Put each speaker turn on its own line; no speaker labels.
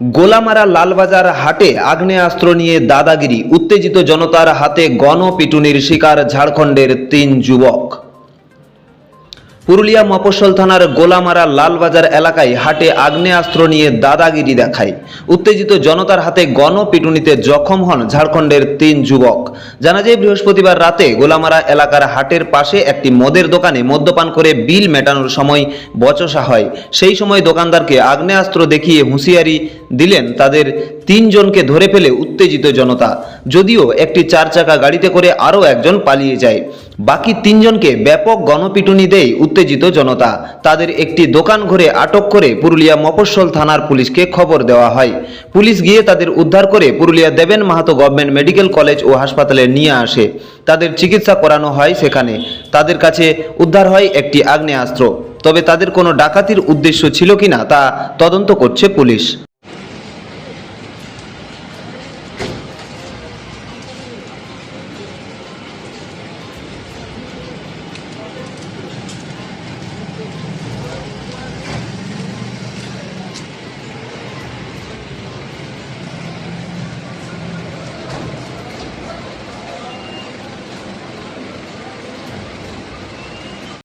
গোলামারা লালবাজার হাটে আগ্নেয়াস্ত্র নিয়ে দাদাগিরি। উত্তেজিত জনতার হাতে গণপিটুনির শিকার ঝাড়খণ্ডের তিন যুবক। পুরুলিয়া মফস্বল থানার গোলামারা লালবাজার এলাকায় হাটে আগ্নেয়াস্ত্র নিয়ে দাদাগিরি দেখায়। উত্তেজিত জনতার হাতে গণপিটুনিতে জখম হন ঝাড়খণ্ডের তিন যুবক। জানা যায়, বৃহস্পতিবার রাতে গোলামারা এলাকার হাটের পাশে একটি মদের দোকানে মদ্যপান করে বিল মেটানোর সময় বচসা হয়। সেই সময় দোকানদারকে আগ্নেয়াস্ত্র দেখিয়ে হুঁশিয়ারি দিলেন তাদের তিনজনকে ধরে ফেলে উত্তেজিত জনতা। যদিও একটি চার চাকা গাড়িতে করে আরও একজন পালিয়ে যায়। বাকি তিনজনকে ব্যাপক গণপিটুনি দেয় উত্তেজিত জনতা। তাদের একটি দোকান ঘরে আটক করে পুরুলিয়া মফস্বল থানার পুলিশকে খবর দেওয়া হয়। পুলিশ গিয়ে তাদের উদ্ধার করে Purulia Deben Mahato government medical college ও হাসপাতালে নিয়ে আসে। তাদের চিকিৎসা করানো হয় সেখানে। তাদের কাছে উদ্ধার হয় একটি আগ্নেয়াস্ত্র। তবে তাদের কোনো ডাকাতির উদ্দেশ্য ছিল কিনা তা তদন্ত করছে পুলিশ।